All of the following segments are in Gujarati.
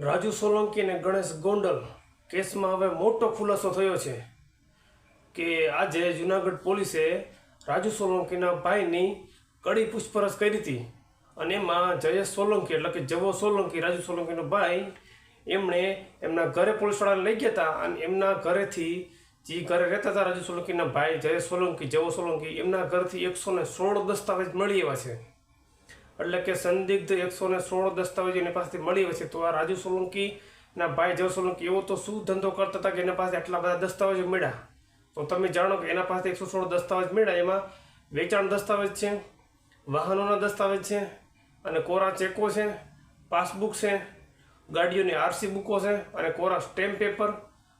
રાજુ સોલંકી અને ગણેશ ગોંડલ કેસમાં હવે મોટો ખુલાસો થયો છે કે આજે જુનાગઢ પોલીસે રાજુ સોલંકીના ભાઈની કડી પૂછપરછ કરી હતી. અને એમાં જયેશ સોલંકી એટલે કે જવો સોલંકી, રાજુ સોલંકીનો ભાઈ, એમણે એમના ઘરે પોલીસવાળાને લઈ ગયા હતા અને એમના ઘરેથી જે ઘરે રહેતા હતા રાજુ સોલંકીના ભાઈ, જયેશ સોલંકી, જવો સોલંકી, એમના ઘરથી એકસો ને સોળ દસ્તાવેજ મળી આવ્યા છે. એટલે કે સંદિગ્ધ એકસો ને સોળ દસ્તાવેજ એની પાસેથી મળી હોય છે. તો આ રાજુ સોલંકી ના ભાઈ જવ સોલંકી, એવો તો શું ધંધો કરતા હતા કે એના પાસે આટલા બધા દસ્તાવેજો મળ્યા? તો તમે જાણો કે એના પાસે એકસો સોળ દસ્તાવેજ મળ્યા. એમાં વેચાણ દસ્તાવેજ છે, વાહનોના દસ્તાવેજ છે, અને કોરા ચેકો છે, પાસબુક છે, ગાડીઓની આરસી બુકો છે, અને કોરા સ્ટેમ્પ પેપર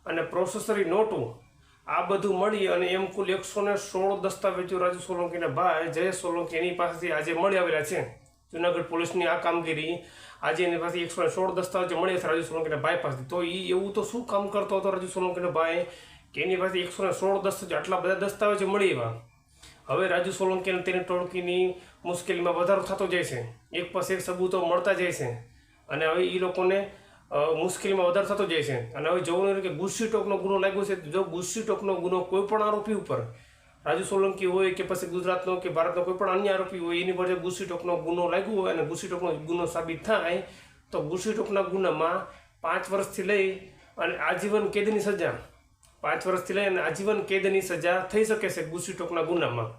અને પ્રોસેસરી નોટો. આ બધું મળી અને એમ કુલ એકસો ને સોળ દસ્તાવેજો રાજુ સોલંકીના ભાઈ જયેશ સોલંકી એની પાસેથી આજે મળી આવેલા છે. જુનાગઢ પોલીસની આ કામગીરી. આજે એની પાસે એકસો સોળ દસ્તાવેજ મળ્યા છે રાજુ સોલંકીને ભાઈ પાસેથી. તો એ એવું તો શું કામ કરતો હતો રાજુ સોલંકીને ભાઈ? કે એની પાસે એકસો સોળ દસ્તાવેજ, આટલા બધા દસ્તાવેજો મળી એવા. હવે રાજુ સોલંકી અને તેની ટોળકીની મુશ્કેલીમાં વધારો થતો જાય છે. એક પછી એક સબૂતો મળતા જાય છે. અને હવે એ લોકોને મુશ્કેલીમાં વધારો થતો જાય છે. અને હવે જોવાનું કે ગુસ્સી ટોકનો ગુનો લાગ્યો છે. જો ગુસ્સી ટોકનો ગુનો કોઈ પણ આરોપી ઉપર રાજુ સોલંકી હોય કે પછી ગુજરાતનો કે ભારતનો કોઈ પણ અન્ય આરોપી હોય, એની પર ગુસીટોકનો ગુનો લાગ્યો હોય અને ગુસીટોકનો ગુનો સાબિત થાય, તો ગુસીટોકના ગુનામાં પાંચ વર્ષથી લઈ અને આજીવન કેદની સજા, પાંચ વર્ષથી લઈ અને આજીવન કેદની સજા થઈ શકે છે ગુસીટોકના ગુનામાં.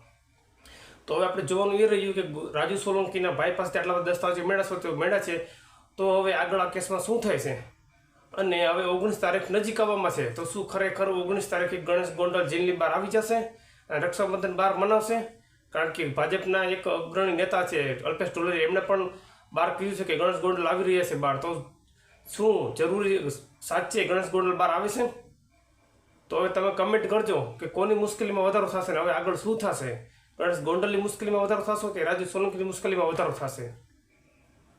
તો હવે આપણે જોવાનું એ રહ્યું કે રાજુ સોલંકીના ભાઈ પાસે આટલા બધા દસ્તાવેજો મેળા છે મેળા છે, તો હવે આગળ આ કેસમાં શું થાય છે? અને હવે ઓગણીસ તારીખ નજીક આવવામાં છે, તો શું ખરેખર ઓગણીસ તારીખે ગણેશ ગોંડલ જેલની બહાર આવી જશે? રક્ષાબંધન બહાર મનાવશે, કારણ કે ભાજપના એક અગ્રણી નેતા છે અલ્પેશ ટોલરી એમણે પણ બહાર કીધું છે કે ગણેશ ગોંડલ આવી રહ્યા છે બહાર તો શું જરૂરી સાચે ગણેશ ગોંડલ બહાર આવે છે? તો હવે તમે કમેન્ટ કરજો કે કોની મુશ્કેલીમાં વધારો થશે ને હવે આગળ શું થશે? ગણેશ ગોંડલની મુશ્કેલીમાં વધારો થશે કે રાજુ સોલંકીની મુશ્કેલીમાં વધારો થશે?